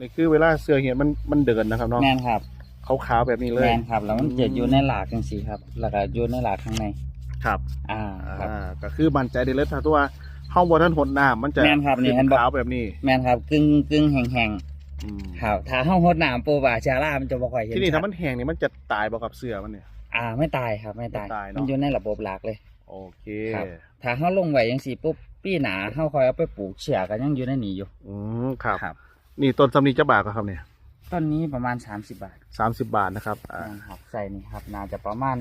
นี่คือเวลาเสือเห็นมันมันเดินนะครับเนาะแมนครับขาวๆแบบนี้เลแมยนครับ แล้วมันจะอยู่ในหลากจังซี่ครับ แล้วก็อยู่ในหลากข้างในครับ อ่าครับอ่าก็คือมั่นใจได้เลยถ้าตัวห้องบนท่านหดน้ำมันจะแม่นครับนี่ขึ้เห็นบ่ขาวแบบนี้แมนครับกึ่งกึ่งแห้งอืมๆครับถ้าเฮาหดน้ำปูบาชาร่ามันจะบ่ค่อยเห็นที่นี่ชัถ้าดมันแห้งนี่มันจะตายบ่กับเสือมันเนี่ย อ่าไม่ตายครับไม่ตายไม่ตายเนอะ มันอยู่ในระบบหลักเลย โอเคครับ ถ้าเฮาลงไว้จังซี่ปุ๊บปีหนาเฮาค่อยเอาไปปลูกเชือกก็ยังอยู่ในนี้อยู่ อืมครับ ครับ นี่ต้นสำนีจะบาทครับเนี่ยต้นนี้ประมาณ30บาทสามสิบบาทนะครับอ่าแม่นครับใส่นี่ครับน่าจะประมาณ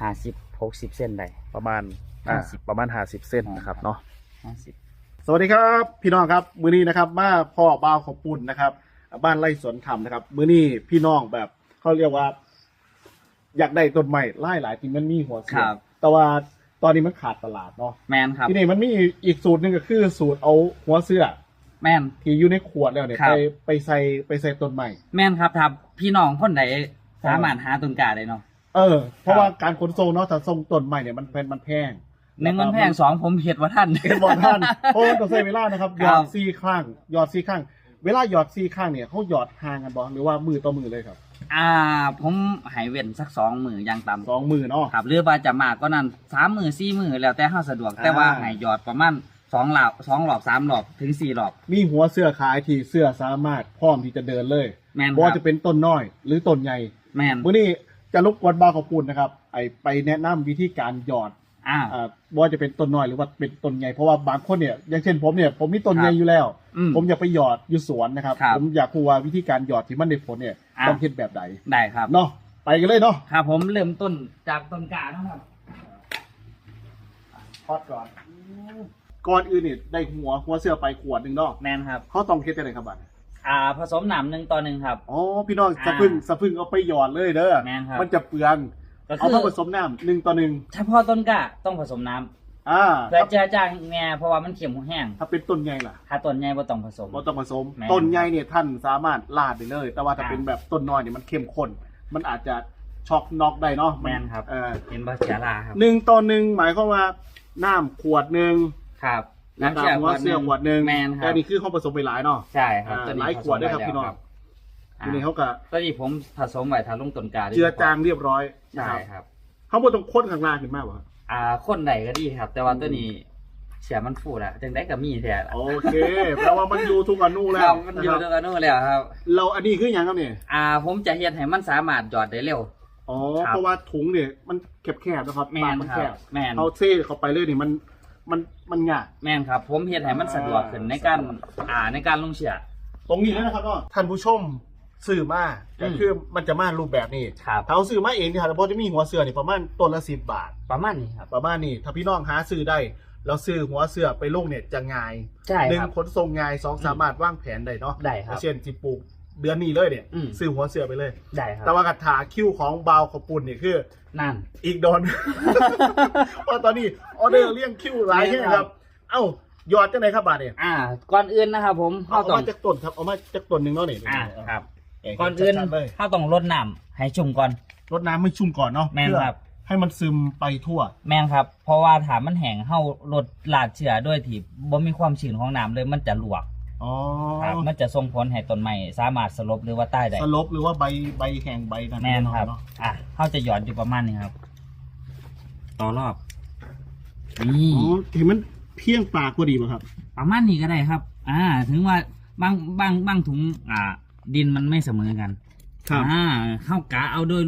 5 50 60เส้นได้ประมาณอ่าห้าสิบประมาณห้าสิบเส้นนะครับเนาะ50สวัสดีครับพี่น้องครับมือนี้นะครับ มาพ่อบ้าวขอบปุ่นนะครับ บ้านไร่สวนธรรมนะครับ มือนี้พี่น้องแบบเขาเรียกว่า อยากได้ต้นใหม่ไล่หลายที่มันมีหัวเสือครับแต่ว่าตอนนี้มันขาดตลาดเนาะแมนครับทีนี้มันมีอีกสูตรหนึ่งก็คือสูตรเอาหัวเสื้อ แมนที่อยู่ในขวดแล้วเนี่ยครับ ไปไปใส่ไปใส่ต้นใหม่ แม่นครับถ้าพี่น้องคนใดสามารถหาต้นกล้าได้เนาะเออ เพราะครับว่าการขนส่งเนาะถ้าส่งต้นใหม่เนี่ยมันเป็นมันแพงหนึ่งมันแพงสองผมเห็ดว่าท่านเห็นบอลท่านเพราะว่าต้องใช้เวลานะครับหคยรัอบดซี่ข้างหยอดซี่ข้าง เวลาหยอดซี่ข้างเนี่ยเขาหยอดห่างกันบอหรือว่ามือต่อมือเลยครับอ่า ผมใหายเว้นสักสองมืออย่างต่ำสองมือเนาะ ครับหรือว่าจะมากก็นั่นสามมือสี่มือแล้วแต่เฮาสะดวก แต่ว่าอ่า ใหายหยอดประมาณ สองหลอบสองหลอบสามหลอบถึงสี่หลอบ มีหัวเสื้อขายที่เสื้อสามารถพร้อมที่จะเดินเลยแม่นบ่คว่ารับจะเป็นต้นน้อยหรือต้นใหญ่แม่นมื้อนี้จะรบกวนบาวขอบคุณนะครับไอไปแนะนำวิธีการหยอดอ่า อ่าบ่ว่าจะเป็นต้นน้อยหรือว่าเป็นต้นใหญ่เพราะว่าบางคนเนี่ยอย่างเช่นผมเนี่ยผมมีต้นครับใหญ่อยู่แล้ว อืมผมอยากไปหยอดอยู่สวนนะครับ ครับผมอยากรู้ว่าวิธีการหยอดที่มันได้ผลเนี่ยอะ ต้องเฮ็ดแบบใดได้ครับเนาะไปกันเลยเนาะครับผมเริ่มต้นจากต้นกล้าเนาะครับ พอดก่อน ก่อนอื่นเนี่ยได้หัวหัวเสื้อไปขวดหนึ่งเนาะแม่นครับ เขาต้องเฮ็ดจังไดครับบัดนี้อ่า ผสมหนำหนึ่งต่อหนึ่งครับ อ๋อพี่น้องอ่าสะพึ่งสะพึ่งเอาไปหยอดเลยเด้อแม่นครับ มันจะเปลืองก็เอาคือมาผสมน้ำหนึ่งต่อหนึ่งเฉพาะต้นกล้าต้องผสมน้ำอ่าเพื่อเจือจางแง่เพราะว่ามันเค็มแห้งถ้าเป็นต้นใหญ่ล่ะถ้าต้นใหญ่บ่ต้องผสม เราต้องผสม แม่นต้นใหญ่เนี่ยท่านสามารถลาดได้เลย แต่ว่าถ้าอ่าเป็นแบบต้นน้อยเนี่ยมันเข้มข้นมันอาจจะช็อกน็อกได้เนาะแม่นครับ เออ เห็นบ่เสียลาครับ หนึ่งต่อหนึ่งหมายความว่าน้ำขวดหนึ่ง ครับน้ำเชื่อหัวเสื้อขวดหนึ่งแมนคแต่รับ นี่คือเขาผสมไปหลายเนาะ ใช่ครับอ่าตัวนี้หลายขวดด้วยครับผสมพี่น้องแล้วทีนี้เขาก็ตัวนี้ผมผสมไว้ทาลงต้นกาเจือจางเรียบร้อยนะใช่ครับครับ เขาบ่ต้องข้นข้างล่างขึ้นมากวะ อ่าคนใดก็ดีครับ แต่ว่าตัวนี้เสียมันฟูดอะจังได้ก็มีแท้ละโอเคแปลว่ามันอยู่ทุกอนูแล้ครัวบมันนะอคยู่รับด้วยกันนู่นแล้วครับเราอันนี้คืออย่างครับเนี่ยอ่าผมจะเฮ็ดให้มันสามารถจอดได้เร็ว อ๋อครับ เพราะว่าถุงเนี่ยมันแคบๆนะครับแมปากนมันครัแคบบแมน เอาเซ่เข้าไปเลยนี่มัน มันมันยากแมนครับ ผมเฮ็ดให้มันสะดวกขึ้นในการอ่าในการลงเชือกตรงนี้แล้วนะครับเนาะท่านผู้ชมซื้อมาก็อืมคือมันจะมารูปแบบนี้ครับ ถ้าเอาซื้อมาเองที่ฮาร์ดบอจะมีหัวเสือนี่ประมาณต้นละสิบบาท ประมาณนี้ครับ ประมาณนี้ถ้าพี่น้องหาซื้อได้แล้วซื้อหัวเสือไปลงเนี่ยจะง่ายใช่หนึ่งครับขนส่งง่ายสองอืมสามารถวางแผนได้เนาะได้ครับ เช่นสิปลูก เดือนนี้เลยเนี่ยอืม ซื้อหัวเสือไปเลย ได้ครับแต่ว่ากระถาคิวของบาวขอบปุ่นเนี่ยคือ นั่น อีกโดน เพราะตอนนี้ออเดอร์เลี่ยงคิวหลายแค่ครับ เอ้าหยอดจังไหนครับบาทเนี่ยอ่า ก่อนอื่นนะครับผมเอาเฮาต้อง มาจากต้นครับเอามาจากต้นหนึ่งเนาะนี่อ่าครับเยก่อนอื่นชัดๆเลยเฮาต้องรดน้ำให้ชุ่มก่อน รดน้ำไม่ชุ่มก่อนเนาะแม่นเพื่อครับ ให้มันซึมไปทั่ว แม่นครับ เพราะว่าถามมันแห้งเฮาลดลาดเชื้อด้วยที่บ่มีความชื้นของน้ำเลยมันจะลวก อ๋อครับมันจะส่งผลให้ต้นไม้สามารถสลบหรือว่าตายได้สลบหรือว่าใบใบแข็งใบนั่นแม่นครับ เนาะอะเฮาจะหยอดอยู่ประมาณนี้ครับ ต่อรอบนี่อ๋อเห็นมันเพียงปากพอดีป่ะครับ ประมาณนี้ก็ได้ครับ อ่า ถึงว่าบางบางบางถุง อ่า ดินมันไม่เสมอกันอ่าเข้ากะเอาด้วย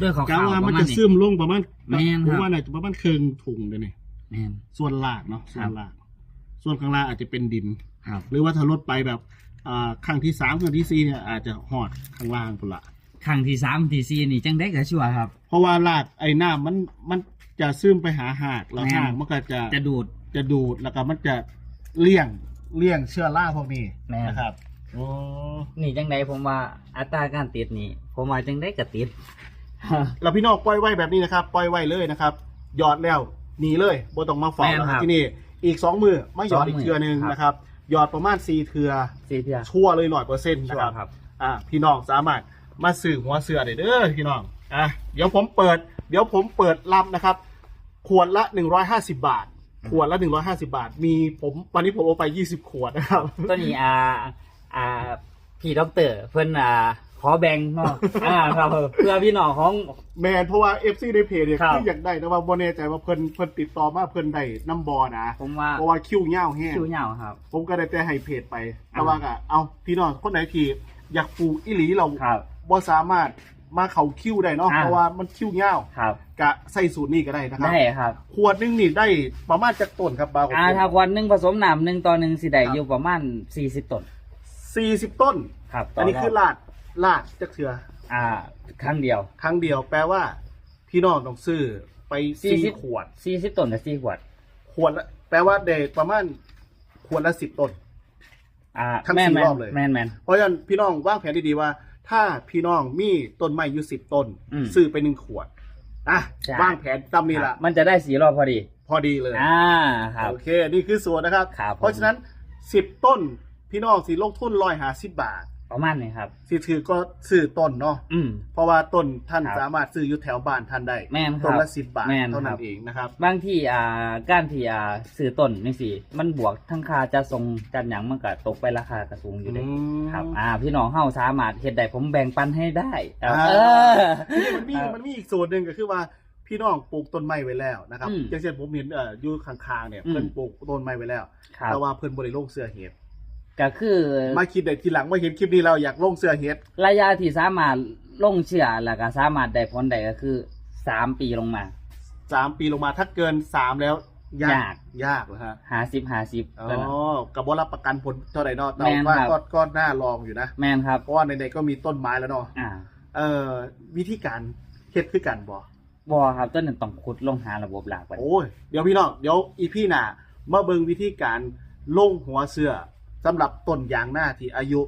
ด้วยขาวๆกาว่าปมันระมาณจะนี้ ซึมลงประมาณแม่นครับ ผมว่าน่าจะประมาณครึ่งถุงเดี๋ยวนี้แม่น ส่วนล่างเนาะส่ครัวนบล่างส่วนข้างล่างอาจจะเป็นดิน ครับหรือว่าถ้าลดไปแบบอ่าครั้งที่สามครั้งที่สี่เนี่ยอาจจะหอดข้างล่างพุ่นละครั้งที่สามที่สี่นี่จังได้ก็ชัวร์ครับ เพราะว่ารากไอ้น้ำมันมันจะซึมไปหาหากแล้วแม่นหากมันก็จะจะดูดจะดูดแล้วก็มันจะเลี่ยงเลี่ยงเชื้อราพวกนี้แม่น นะครับโอ้นี่จังไดผมว่าอัตราการติดนี่ผมว่าจังได้ก็ติด แล้วพี่น้องปล่อยไว้แบบนี้นะครับปล่อยไว้เลยนะครับหยอดแล้วหนีเลยบ่ต้องมาเฝ้าแม่นแล้วครับที่นี่อีกสองมือไม่หยอดสองอีกมือเทือหนึงครับนะครับ หยอดประมาณสี่เทือสีเพียชั่วเลยร้อยเปอร์เซ็นต์ชันะวครับร์ครับอ่าพี่น้องสามารถมาซื้อหัวเสือได้เด้อพี่น้องอะเดี๋ยวผมเปิด เดี๋ยวผมเปิดรับนะครับ ขวดละหนึ่งร้อยห้าสิบาท ขวดละหนึ่งร้อยห้าสิบาท มีผมวันนี้ผมเอาไปยี่สิบขวดนะครับ ตัวนี้อ่าอ่าพี่ด็อกเตอร์เพิ่นอ่า ขอแบ่งเนาะอ่าครับเพื่อพี่น้องของ แมนเพราะว่าเอฟซีในเพจเนี่ยครับ คืออยากได้แต่ว่าบ่แน่ใจว่าเพิ่นเพิ่นติดต่อมาเพิ่นได้น้ำบอนะผมว่าเพราะว่าคิวเง่าวแห้งคิวเหยาวครับ ผมก็ได้แต่ให้เพจไปแต่ว่าก็เอาพี่น้องคนไหนที่อยากปลูกอีหลีเราครับ บ่สามารถมาเขาคิวได้เนาะอ่า เพราะว่ามันคิวเง่าวครับ กะใส่สูตรนี้ก็ได้นะครับได้ครับ ขวดหนึงนี่ได้ประมาณจักต้นครับบาวของอ่าผม ถ้าวันหนึ่งผสมน้ำหนึ่งต่อหนึ่งสิได้ครับ อยู่ประมาณสี่สิบต้น สี่สิบต้น ครับอันนี้คือลาด ลาดจักเถืออ่า ครั้งเดียว ครั้งเดียวแปลว่า พี่น้องต้องซื้อไปสี่40ขวด สี่สิบต้นกับสี่ขวด ขวดละแปลว่าเดทประมาณขวดละสิบต้น อ่าทั้งแม่นสี่แม่รนอบเลย แม่นแม่นเพราะฉะนั้นพี่น้องวางแผนดีๆว่า ถ้าพี่น้องมีต้นไม้อยู่สิบต้น อืมซื้อไปหนึ่งขวดอะใช่ วางแผนตามนี้ละมันจะได้สีรอบพอดี พอดีเลย อ่าครับ โอเค นี่คือส่วนนะครับ ครับผม เพราะฉะนั้นสิบต้นพี่น้องสิลงทุนร้อยหาสิบบาท ประมาณนี้ครับ สิถือก็ซื้อต้นเนาะอืม เพราะว่าต้นท่านครับสามารถซื้ออยู่แถวบ้านท่านได้แม่นครับต้นละสิบบาทแม่นเท่านั้ครันบ เองนะครับ บางที่อ่าการที่อ่าซื้อต้นนี่สิมันบวกทั้งค่าจะส่งจัดหยังมันก็ตกไปราคากระสูงอยู่เลยอืมครับ อ่า พี่น้องเฮาสามารถเฮ็ดได้ผมแบ่งปันให้ได้ครับอ่า เออ ทีนี้มันมีครับมันมีอีกส่วนหนึ่งก็คือว่าพี่น้องปลูกต้นไม้ไว้แล้วนะครับอืมอย่างเช่นผมเห็นเอ่ออยู่ข้างๆเนี่ยอืม เพิ่นปลูกต้นไม้ไว้แล้ว ครับ แต่ว่าเพิ่นบริโลงเสื้อเห็ด ก็คือมาคิดได้ทีหลังมาเห็นคลิปนี้เราอยากลงเสื้อเห็ดระยะที่สามารถลงเชื่อแล้วก็สามารถได้ผลได้ก็คือสามปีลงมา สามปีลงมาถ้าเกินสามแล้ว ยากยากยากเหรอฮะหาสิบหาสิบอ๋อกับว่ารับประกันผลเท่าไหร่เนาะแต่แม่นว่าครับก็ก็น่าลองอยู่นะ แมนครับ เพราะว่าในๆก็มีต้นไม้แล้วเนาะอ่าเอ่อวิธีการเฮ็ดคือกันบ่บอครับต้นหนึ่งต้องขุดลงหาระบบหลากไปโอ้ยเดี๋ยวพี่น้องเดี๋ยวอีพี่หน่ะมาเบิ่งวิธีการลงหัวเสื้อ สำหรับต้นยางหน้าที่อายุ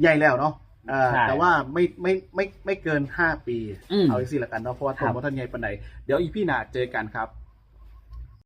ใหญ่แล้วเนาะเอ่อใช่แต่ว่าไม่ไม่ไม่ไม่เกินห้าปี อืมเอาอีกสิละกันเนาะเพราะว่าต้นครับบ่ทันใหญ่ปานใดเดี๋ยวอีพี่หน่ะเจอกันครับ